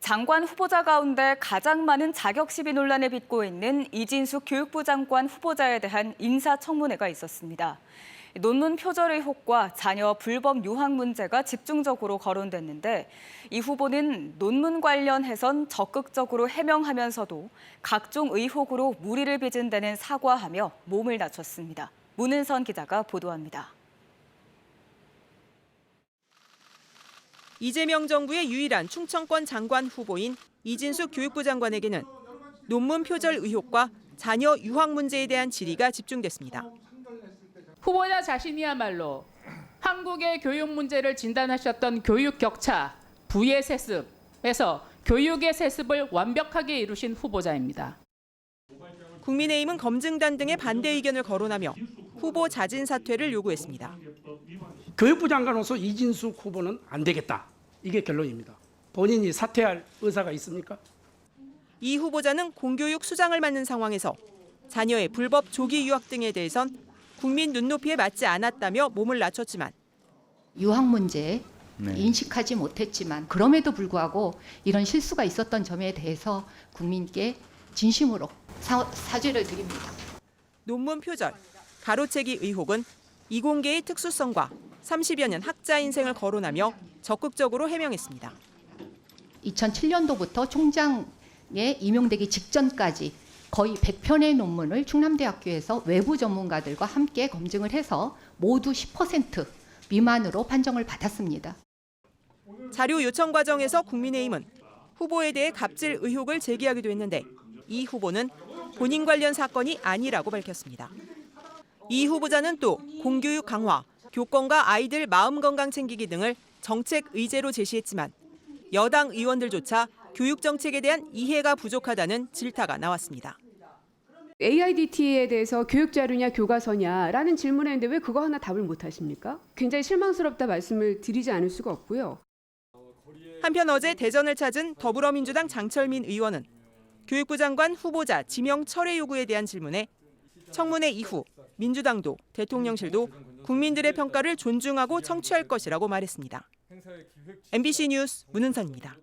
장관 후보자 가운데 가장 많은 자격 시비 논란에 빚고 있는 이진숙 교육부 장관 후보자에 대한 인사청문회가 있었습니다. 논문 표절 의혹과 자녀 불법 유학 문제가 집중적으로 거론됐는데 이 후보는 논문 관련해선 적극적으로 해명하면서도 각종 의혹으로 무리를 빚은 데는 사과하며 몸을 낮췄습니다. 문은선 기자가 보도합니다. 이재명 정부의 유일한 충청권 장관 후보인 이진숙 교육부 장관에게는 논문 표절 의혹과 자녀 유학 문제에 대한 질의가 집중됐습니다. 후보자 자신이야말로 한국의 교육 문제를 진단하셨던 교육 격차, 부의 세습에서 교육의 세습을 완벽하게 이루신 후보자입니다. 국민의힘은 검증단 등의 반대 의견을 거론하며 후보 자진 사퇴를 요구했습니다. 교육부 장관으로서 이진숙 후보는 안 되겠다. 이게 결론입니다. 본인이 사퇴할 의사가 있습니까? 이 후보자는 공교육 수장을 맡는 상황에서 자녀의 불법 조기 유학 등에 대해선 국민 눈높이에 맞지 않았다며 몸을 낮췄지만 유학 문제 네. 인식하지 못했지만 그럼에도 불구하고 이런 실수가 있었던 점에 대해서 국민께 진심으로 사, 사죄를 드립니다. 논문 표절, 가로채기 의혹은 이공계의 특수성과 30여 년 학자 인생을 거론하며 적극적으로 해명했습니다. 2007년도부터 총장에 임용되기 직전까지 거의 100편의 논문을 충남대학교에서 외부 전문가들과 함께 검증을 해서 모두 10% 미만으로 판정을 받았습니다. 자료 요청 과정에서 국민의힘은 후보에 대해 갑질 의혹을 제기하기도 했는데 이 후보는 본인 관련 사건이 아니라고 밝혔습니다. 이 후보자는 또 공교육 강화, 교권과 아이들 마음 건강 챙기기 등을 정책 의제로 제시했지만 여당 의원들조차 교육 정책에 대한 이해가 부족하다는 질타가 나왔습니다. AIDT에 대해서 교육 자료냐 교과서냐라는 질문을 했는데 왜 그거 하나 답을 못 하십니까? 굉장히 실망스럽다 말씀을 드리지 않을 수가 없고요. 한편 어제 대전을 찾은 더불어민주당 장철민 의원은 교육부 장관 후보자 지명 철회 요구에 대한 질문에 청문회 이후 민주당도 대통령실도 국민들의 평가를 존중하고 청취할 것이라고 말했습니다. MBC 뉴스 문은선입니다.